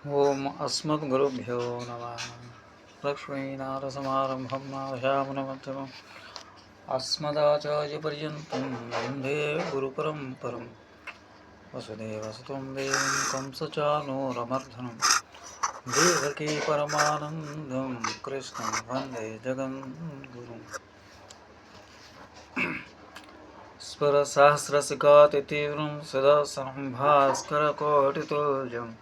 ॐ अस्मद्गुरुभ्यो नमः। लक्ष्मीनाथसमारम्भं नारयामनमध्यमम् अस्मदाचार्यपर्यन्तं वंदे गुरुपरम्परं। वसुदेवसुतं देवं कंसचानूरमर्धनं देवकी परमानन्दं कृष्णं वंदे जगन्गुरुम् स्वरसहस्रसिकातितीव्रं सदा सम्भास्करकोटितुल्यम्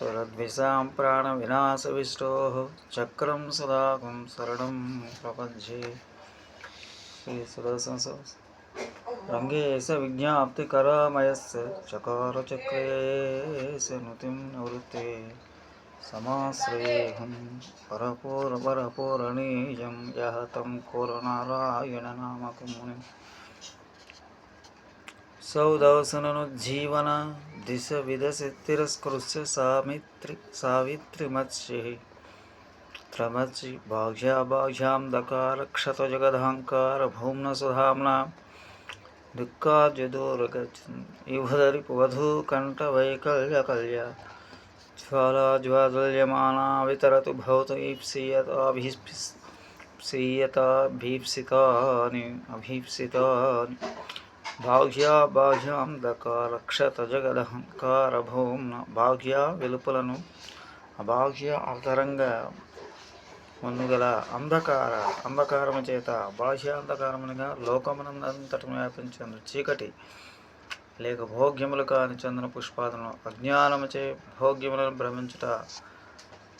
సురద్విషాం ప్రాణవినాశవిష్టోः చక్రం సదాకం శరణం ప్రపంచే శ్రీ సుదర్శన సహస్ర రంగేశ విజ్ఞాప్తికరమయస్య చకారచక్రేశ నుతిం నివృత్తే సమాశ్రయేహం పరపూర పరపూరణీయం యः తం కురనారాయణనామకం మునిం సౌదవసననుజ్జీవన దిశ విదసి తిరస్కృత్య సామిత్రి సావిత్రిమత్స్యై త్రమత్సి భాగ్యాభాగ్యాం దకార క్షతజగదహంకార భౌమ్న సుధామ్నా దుఃఖాద్యదోరగచ్చన్ ఇవధరి వధూ కంఠ వైకల్య కల్య జ్వాలా జ్వాదల్యమానా వితరతు భవతు ఈప్సీయతాభీప్సితాని అభీప్సితాని భాగ్యా బాహ్యాం దకార జగదహంకార భౌమ్న భాగ్య వెలుపలను అభాగ్య అంతరంగ ముందుగల అంధకార అంధకారము చేత బాహ్య అంధకారమునిగా లోకమునందంతటను వ్యాపించిన చీకటి లేక భోగ్యములు కాని చందన పుష్పాదను అజ్ఞానముచే భోగ్యములను భ్రమించుట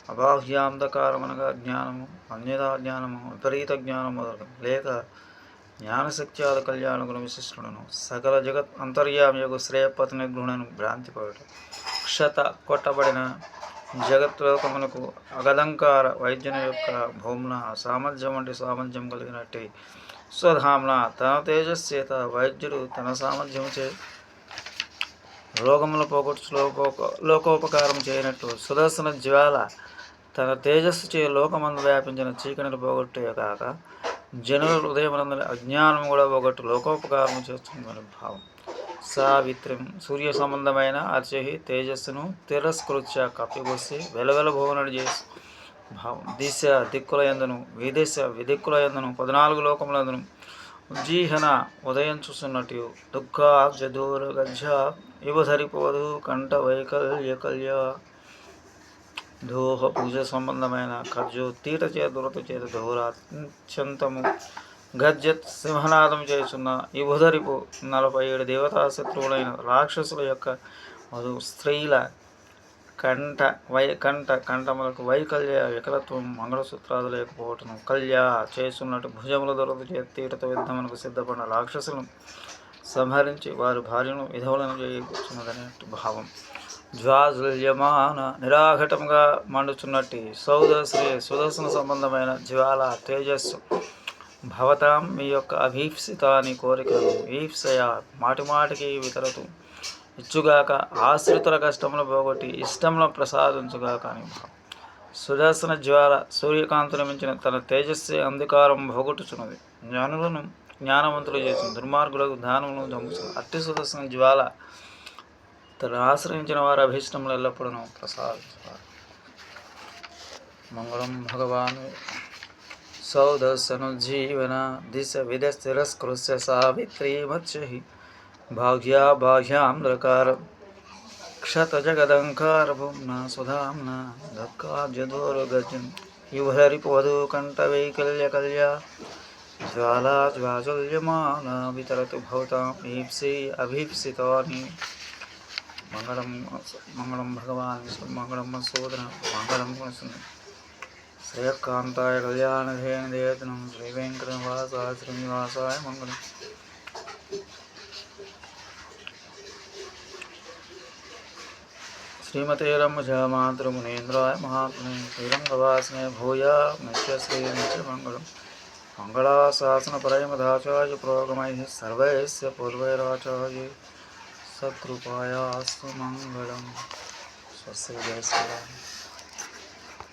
అబాహ్యాంధకారమునగా జ్ఞానము అన్యదా జ్ఞానము విపరీత జ్ఞానం మొదలగు లేక జ్ఞానశక్త్యాద కళ్యాణ గుణ విశిష్టులను సకల జగత్ అంతర్యామయకు గుణను భ్రాంతి భ్రాంతిపడు క్షత కొట్టబడిన జగత్లోకమునకు అగదంకార వైద్యుని యొక్క భూమున సామర్థ్యం వంటి సామర్థ్యం కలిగినట్టు స్వధామ్న తన తేజస్చేత వైద్యుడు తన సామర్థ్యం చే రోగములు పోగొట్టు లోకోప లోకోపకారం చేయనట్టు సుదర్శన జ్వాల తన తేజస్సు చే లోకమందు వ్యాపించిన చీకటిని పోగొట్టే కాక జనుల హృదయమునందరి అజ్ఞానం కూడా ఒకటి లోకోపకారం చేస్తుందని భావం. సావిత్రం సూర్య సంబంధమైన అర్చహి తేజస్సును తిరస్కృత్య కప్పిబొసి వెలవెల భువనుడు చేసి భావం. దిశ దిక్కుల ఎందును విదిశ విదిక్కుల ఎందును పద్నాలుగు లోకములందును ఉజ్జీహన ఉదయం చూస్తున్నట్టు దుఃఖ జదూర గజ్జ యువధరిపోదు కంఠ వైకల్య కళ్య దోహ పూజ సంబంధమైన ఖర్జు తీట చే దురత చేత దోహర అత్యంతము గజ్జత్ సింహనాదం చేస్తున్న ఈ ఉదరిపు నలభై ఏడు దేవతా శత్రువులైన రాక్షసుల యొక్క మధు స్త్రీల కంఠ వై కంఠ కంఠములకు వైకల్య వికలత్వం మంగళసూత్రాలు లేకపోవటం కల్య చేస్తున్నట్టు భుజముల దొరత తీటతో యుద్ధమునకు సిద్ధపడిన రాక్షసులను సంహరించి వారి భార్యను విధవులను చేయకూర్చున్నదనేట్టు భావం. జ్వాజుల్యమాన నిరాఘటంగా మండుచున్నట్టు సౌదశ్రీ సుదర్శన సంబంధమైన జ్వాల తేజస్సు. భవతాం మీ యొక్క అభీప్సితాని కోరికలను ఈప్సయ మాటిమాటికి వితరతు. ఇచ్చుగాక ఆశ్రితుల కష్టములు పోగొట్టి ఇష్టంలో ప్రసాదించుగాక అని సుదర్శన జ్వాల సూర్యకాంతుని మించిన తన తేజస్సు అంధకారం పోగొట్టుచున్నది. జ్ఞానులను జ్ఞానవంతులు చేసిన దుర్మార్గులకు దానములను దొంగచున్నది అట్టి సుదర్శన జ్వాల తను ఆశ్రయించిన వారి అభీష్టములు ఎల్లప్పుడూ ప్రసాదించారు మంగళం భగవాన్ సౌదసనుజ్జీవన దిశ విదస్తిరస్కృత్య సావిత్రీ మత్స్యహి భాగ్యా బాహ్యాంధ్రకార క్షతజగదంకారభుమ్న సుధాంన దక్కాజదోరగజం యువహరిపవధూ కంఠవైకల్యకల్య జ్వాలా జ్వాజుల్యమాన వితరతు భవతాం ఈప్సి అభీప్సితాని మంగళం మంగళం భగవాన్ మంగళం సోదర మంగళం శ్రేయకాంతాయ కళ్యాణధేన దేతనం శ్రీ వెంకటనివాసాయ శ్రీనివాసాయ మంగళం. శ్రీమతే రమజమాతృమునేంద్రాయ మహాత్ముని శ్రీరంగవాసనే భూయా నిత్యశ్రీ నిత్యమంగళం మంగళాశాసనపరమదాచార్య ప్రోగమై సర్వైస్ పూర్వైరాచార్య सकृपायास्तु मङ्गलं स्वस्य जय